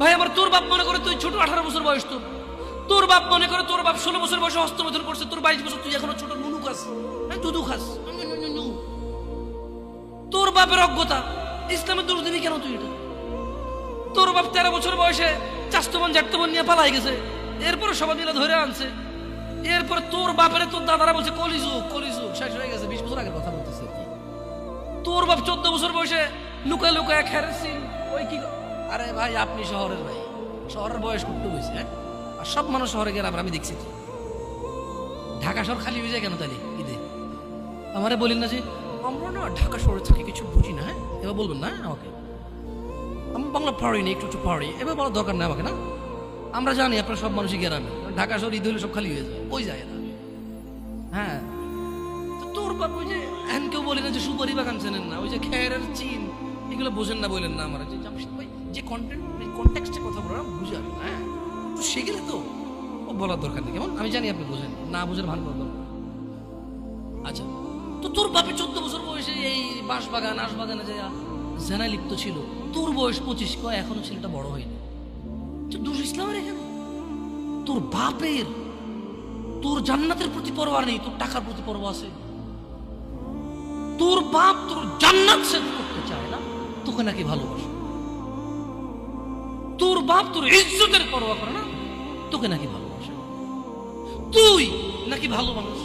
ভাই, আমার তোর বাপ মনে করে তুই ছোট, আঠারো বছর বয়স তোর। তোর বাপ মনে করে তোর বাপ ষোলো বছর বয়সে হস্তমোধন করছে, তোর বাইশ বছর তুই এখনও ছোট, নুনু খাস। দুধু খাস। তোর বাপের অজ্ঞতা, ইসলামের দোষ দিবি কেন তুই এটা? তোর বাপ তেরো বছর বয়সে চাস্তমন জাটতমন নিয়ে পালাই গেছে, এরপরে সবাই মিলে ধরে আনছে। এরপর তোর বাপের তোর দাদারা বলছে, কলিযুগ কলিযুগ, শেষ হয়ে গেছে, বিশ বছর আগের কথা বলতেছে তোর বাপ চোদ্দ বছর বয়সে লুকায় লুকায় খেরেছিল ওই কি আরে ভাই, আপনি শহরের ভাই। শহরের বয়স করতে হয়েছে হ্যাঁ? আর সব মানুষ শহরে গেলাম আমি দেখছি ঢাকা শহর খালি হয়ে যায় কেন তাহলে? ঈদে? আমারে বলেন না যে, আমরা না ঢাকা শহরে থাকি কিছু বুঝি না হ্যাঁ? এবার বলবেন না আমাকে। আমি বাংলা পারি না, একটু একটু পারি এবার বলার দরকার নেই আমাকে, না? আমরা জানি আপনার সব মানুষই গ্রামে। ঢাকা শহর, ঈদ হলে সব খালি হয়ে যায় ওই যায় না হ্যাঁ? তো তোর বাপ ওই যে এখন কেউ বলে না যে সুপারি বাগান চেনেন না, ওই যে খেয়ারের চিন, এগুলো বোঝেন না বলেন না আমার। যে জামশেদ ভাই যে কন্টেন্ট কন্টেক্সটে কথা বলার বুঝে আসবে হ্যাঁ? একটু শিখলে তো ও বলার দরকার নেই। কেমন? আমি জানি আপনি বোঝেন। না বুঝেন ভালো দরকার আচ্ছা তো তোর বাপে চোদ্দ বছর বয়সে এই বাঁশ বাগান আশ বাগানে যে জেনায় লিপ্ত ছিল, তোর বয়স পঁচিশ, কয়? এখনও ছেলেটা বড় হয়নি। তো দোষ ইসলামের তোর বাপের, তোর জান্নাতের প্রতি পরোয়া নেই, তোর টাকার প্রতি পরোয়া আছে। তোর বাপ তোর জান্নাত সেট করতে চায় না, তোকে নাকি ভালোবাসে। তোর বাপ তোর ইজ্জতের পরোয়া করে না? তোকে নাকি ভালোবাসে? তুই নাকি ভালো মানুষ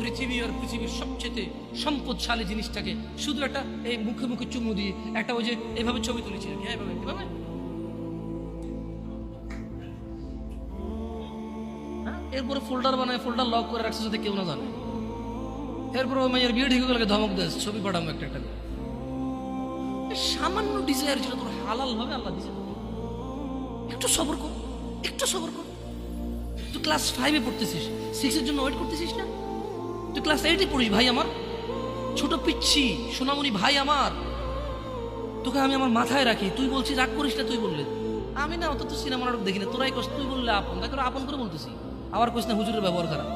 পৃথিবী আর পৃথিবীর সবচেয়ে সম্পদশালী জিনিসটাকে শুধু একটা এই মুখে মুখে চুমু দিয়ে একটা ওই যে এভাবে ছবি তুলেছি হ্যাঁ, হ্যাঁ, এরপরে ফোল্ডার বানায় ফোল্ডার লক করে রাখছে যাতে কেউ না জানে। এরপর ওই মেয়ের বিয়ে হয়ে গেলে ধমক দেয় ছবি পাঠাবো একটা একটা সামান্য ডিজায়ার যেটা তোর হালাল ভাবে আল্লাহ দিছে। একটু সবর কর, একটু সবর কর। তুই ক্লাস ফাইভে পড়তেছিস সিক্সের জন্য ওয়েট করতেছিস না? তুই ক্লাস এইটে পড়িস, ভাই আমার। ছোট পিচ্ছি, সোনামণি ভাই আমার। তোকে আমি আমার মাথায় রাখি, তুই বলছিস রাগ করিস না, তুই বললে। আমি না অত তো সিনেমা নাটক দেখি না, তোরাই কস, তুই বললে আপন। তাকে আপন করে বলতেছি। আবার কইস না, হুজুরের ব্যবহার খারাপ।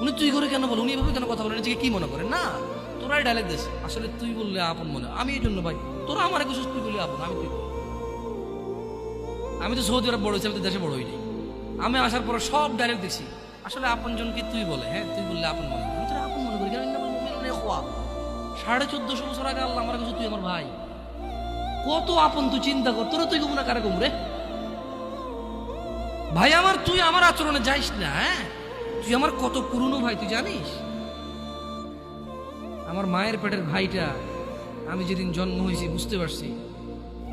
উনি তুই করে কেন বল, উনি এভাবে কেন কথা বলেন নিজেকে কি মনে করে? না, তোরাই ডায়লগ দিস। আসলে তুই বললে আপন মনে আমি এই জন্য ভাই, তোরা আমার কিছু তুই বললে আপন, আমি তুই আমি তো সৌদি আরব বড় হয়েছি, আমি তো দেশে বড় হইনি। আমি আসার পর সব ডাইরেক্ট দেখছি। আসলে আপন জনকে তুই বলে হ্যাঁ তুই বললে আপন মনে। আমি তোরা আপন মনে করি। সাড়ে চোদ্দশো বছর আগে আল্লাহ আমার কাছে, তুই আমার ভাই। কত আপন তুই চিন্তা কর, তোরা তুই গুমরা কারে গুমরে ভাই আমার, তুই আমার আচরণে যাইস না হ্যাঁ? তুই আমার কত পুরনো ভাই, তুই জানিস? আমার মায়ের পেটের ভাইটা, আমি যেদিন জন্ম হয়েছি, বুঝতে পারছি।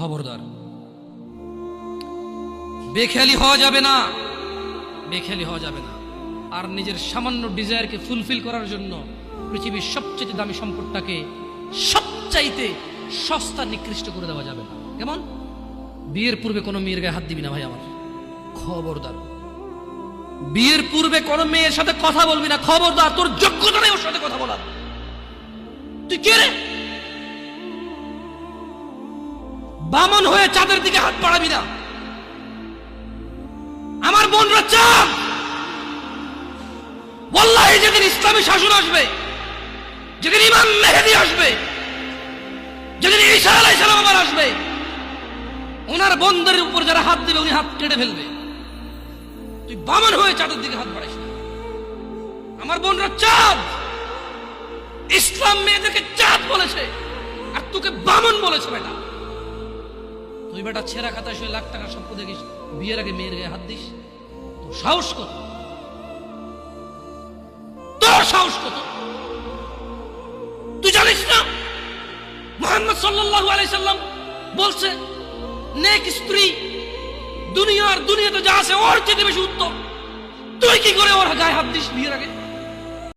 খবরদার। বেখেয়ালি হওয়া যাবে না। বেখেয়ালি হওয়া যাবে না। আর নিজের সামান্য ডিজায়ারকে ফুলফিল করার জন্য পৃথিবীর সবচেয়ে দামি সম্পদটাকে সবচাইতে সস্তা, নিকৃষ্ট করে দেওয়া যাবে না। কেমন? বিয়ের পূর্বে কোনো মেয়ের গায়ে হাত দিবি না ভাই আমার। খবরদার। বিয়ের পূর্বে কোনো মেয়ের সাথে কথা বলবি না। খবরদার, তোর যোগ্যতা নেই ওর সাথে কথা বলার। তুই কে রে? বামন হয়ে চাঁদের দিকে হাত বাড়াবি না। আমার বোনরা চাঁদ ওয়াল্লাহি যেদিন ইসলামী শাসন আসবে, যেদিন ইমাম মেহেদি আসবে, যেদিন ঈসা আলাইহিস সালাম আবার আসবে, ওনার বন্ধের উপর যারা হাত দিবে, উনি হাত কেটে ফেলবে। তুই বামন হয়ে চাঁদের দিকে হাত বাড়াইস আমার বোনরা চাঁদ ইসলাম মেয়েদেরকে চাঁদ বলেছে, আর তোকে বামন বলেছে বেটা। তুই বেটা ছেঁড়া খাতা শুয়ে লাখ টাকার স্বপ্ন দেখিস, বিয়ের আগে মেয়ের গায়ে হাত দিস। তোর সাহস কত? তোর সাহস কত? তুই জানিস না? মোহাম্মদ সাল্লাল্লাহু আলাইহি সাল্লাম বলছে, নেক স্ত্রী, দুনিয়ার দুনিয়াতে যা আছে ওর চেয়ে বেশি উত্তম। তুই কি করে ওর গায়ে হাত দিস বিয়ের আগে?